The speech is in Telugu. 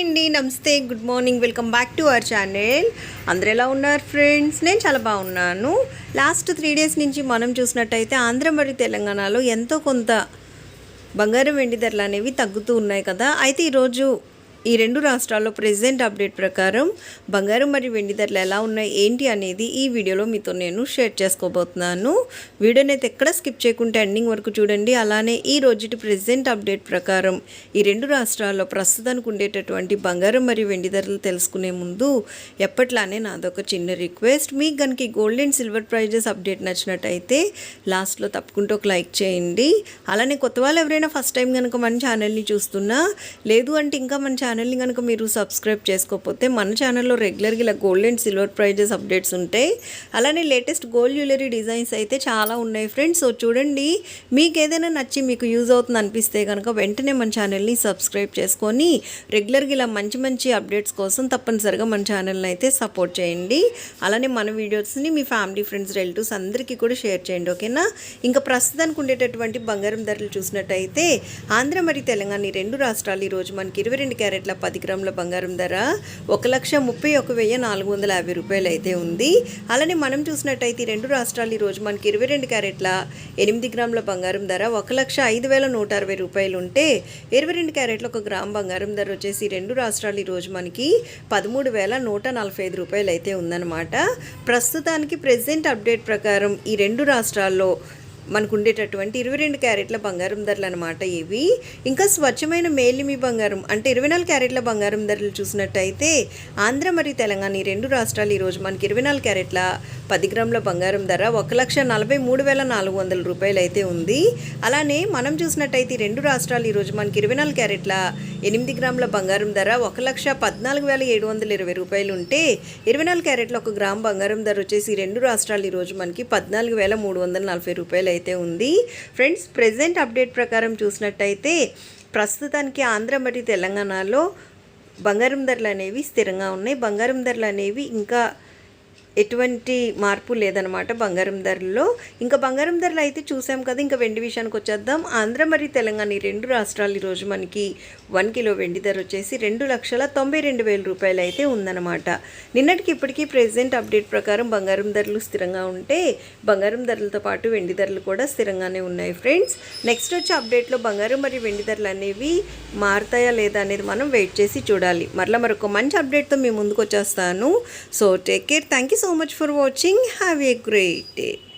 అండి నమస్తే good morning welcome back to our channel. అందరు ఎలా ఉన్నారు ఫ్రెండ్స్? నేను చాలా బాగున్నాను. లాస్ట్ త్రీ డేస్ నుంచి మనం చూసినట్టయితే ఆంధ్ర మరియు తెలంగాణలో ఎంతో కొంత బంగారం వెండి ధరలు అనేవి తగ్గుతూ ఉన్నాయి కదా. అయితే ఈరోజు ఈ రెండు రాష్ట్రాల్లో ప్రెజెంట్ అప్డేట్ ప్రకారం బంగారం మరియు వెండి ధరలు ఎలా ఉన్నాయి ఏంటి అనేది ఈ వీడియోలో మీతో నేను షేర్ చేసుకోబోతున్నాను. వీడియోని అయితే ఎక్కడ స్కిప్ చేయకుండా ఎండింగ్ వరకు చూడండి. అలానే ఈ రోజుటి ప్రెజెంట్ అప్డేట్ ప్రకారం ఈ రెండు రాష్ట్రాల్లో ప్రస్తుతానికి ఉండేటటువంటి బంగారం మరియు వెండి ధరలు తెలుసుకునే ముందు ఎప్పట్లానే నాదొక చిన్న రిక్వెస్ట్. మీకు కనుక gold and silver prizes update నచ్చినట్టయితే లాస్ట్లో తప్పకుండా ఒక లైక్ చేయండి. అలానే కొత్త వాళ్ళు ఎవరైనా ఫస్ట్ టైం కనుక మన ఛానల్ని చూస్తున్నా లేదు అంటే ఇంకా మన ఛానల్ని కనుక మీరు సబ్స్క్రైబ్ చేసుకోకపోతే మన ఛానల్లో రెగ్యులర్గా ఇలా gold and silver prizes updates ఉంటాయి. అలానే లేటెస్ట్ గోల్డ్ జ్యువెలరీ డిజైన్స్ అయితే చాలా ఉన్నాయి ఫ్రెండ్స్ సో చూడండి మీకు ఏదైనా నచ్చి మీకు యూజ్ అవుతుంది అనిపిస్తే కనుక వెంటనే మన ఛానల్ని సబ్స్క్రైబ్ చేసుకొని రెగ్యులర్గా ఇలా మంచి మంచి అప్డేట్స్ కోసం తప్పనిసరిగా మన ఛానల్ని అయితే సపోర్ట్ చేయండి. అలానే మన వీడియోస్ని మీ ఫ్యామిలీ ఫ్రెండ్స్ రిలేటివ్స్ అందరికీ కూడా షేర్ చేయండి ఓకేనా ఇంకా ప్రస్తుతానికి ఉండేటటువంటి బంగారం ధరలు చూసినట్టయితే ఆంధ్ర మరియు తెలంగాణ ఈ రెండు రాష్ట్రాలు ఈరోజు మనకి ఇరవై రెండు క్యారెట్ క్యారెట్ల పది గ్రాముల బంగారం ధర ఒక లక్ష ముప్పై ఒక వెయ్యి నాలుగు వందల యాభై రూపాయలు అయితే ఉంది. అలానే మనం చూసినట్టయితే రెండు రాష్ట్రాలు ఈరోజు మనకి ఇరవై రెండు క్యారెట్ల ఎనిమిది గ్రాముల బంగారం ధర ఒక లక్ష ఐదు వేల నూట అరవై రూపాయలు ఉంటే ఇరవై రెండు క్యారెట్ల ఒక గ్రామ్ బంగారం ధర వచ్చేసి రెండు రాష్ట్రాలు ఈరోజు మనకి పదమూడు వేల నూట నలభై ఐదు రూపాయలు అయితే ఉందన్నమాట. ప్రస్తుతానికి ప్రెసెంట్ అప్డేట్ ప్రకారం ఈ రెండు రాష్ట్రాల్లో మనకు ఉండేటటువంటి ఇరవై రెండు క్యారెట్ల బంగారం ధరలు అనమాట ఇవి. ఇంకా స్వచ్ఛమైన మేలిమి బంగారం అంటే ఇరవై నాలుగు క్యారెట్ల బంగారం ధరలు చూసినట్టయితే ఆంధ్ర మరియు తెలంగాణ ఈ రెండు రాష్ట్రాలు ఈరోజు మనకి ఇరవై నాలుగు క్యారెట్ల పది గ్రాముల బంగారం ధర ఒక లక్ష నలభై మూడు వేల నాలుగు వందల రూపాయలు అయితే ఉంది. అలానే మనం చూసినట్టయితే ఈ రెండు రాష్ట్రాలు ఈరోజు మనకి ఇరవై నాలుగు క్యారెట్ల ఎనిమిది గ్రాముల బంగారం ధర ఒక లక్ష పద్నాలుగు వేల ఏడు వందల ఇరవై రూపాయలు ఉంటే ఇరవై నాలుగు క్యారెట్ల ఒక గ్రామ్ బంగారం ధర వచ్చేసి ఈ రెండు రాష్ట్రాలు ఈరోజు మనకి పద్నాలుగు వేల మూడు వందల నలభై రూపాయలు అయితే ఉంది. ఫ్రెండ్స్ ప్రెసెంట్ అప్డేట్ ప్రకారం చూసినట్టయితే ప్రస్తుతానికి ఆంధ్ర మరియు తెలంగాణలో బంగారం ధరలు అనేవి స్థిరంగా ఉన్నాయి. బంగారం ధరలు అనేవి ఇంకా ఎటువంటి మార్పు లేదనమాట బంగారం ధరల్లో ఇంకా బంగారం ధరలు అయితే చూసాం కదా ఇంకా వెండి విషయానికి వచ్చేద్దాం. ఆంధ్ర మరియు తెలంగాణ ఈ రెండు రాష్ట్రాలు ఈరోజు మనకి వన్ కిలో వెండి ధర వచ్చేసి రెండు లక్షల తొంభై రెండు వేల రూపాయలు అయితే ఉందన్నమాట. నిన్నటికి ఇప్పటికీ ప్రెసెంట్ అప్డేట్ ప్రకారం బంగారం ధరలు స్థిరంగా ఉంటే బంగారం ధరలతో పాటు వెండి ధరలు కూడా స్థిరంగానే ఉన్నాయి ఫ్రెండ్స్. నెక్స్ట్ వచ్చే అప్డేట్లో బంగారం మరియు వెండి ధరలు అనేవి మారుతాయా లేదా అనేది మనం వెయిట్ చేసి చూడాలి. మరలా మరొక మంచి అప్డేట్తో మీ ముందుకు వచ్చేస్తాను. So take care thank you so much for watching. Have a great day.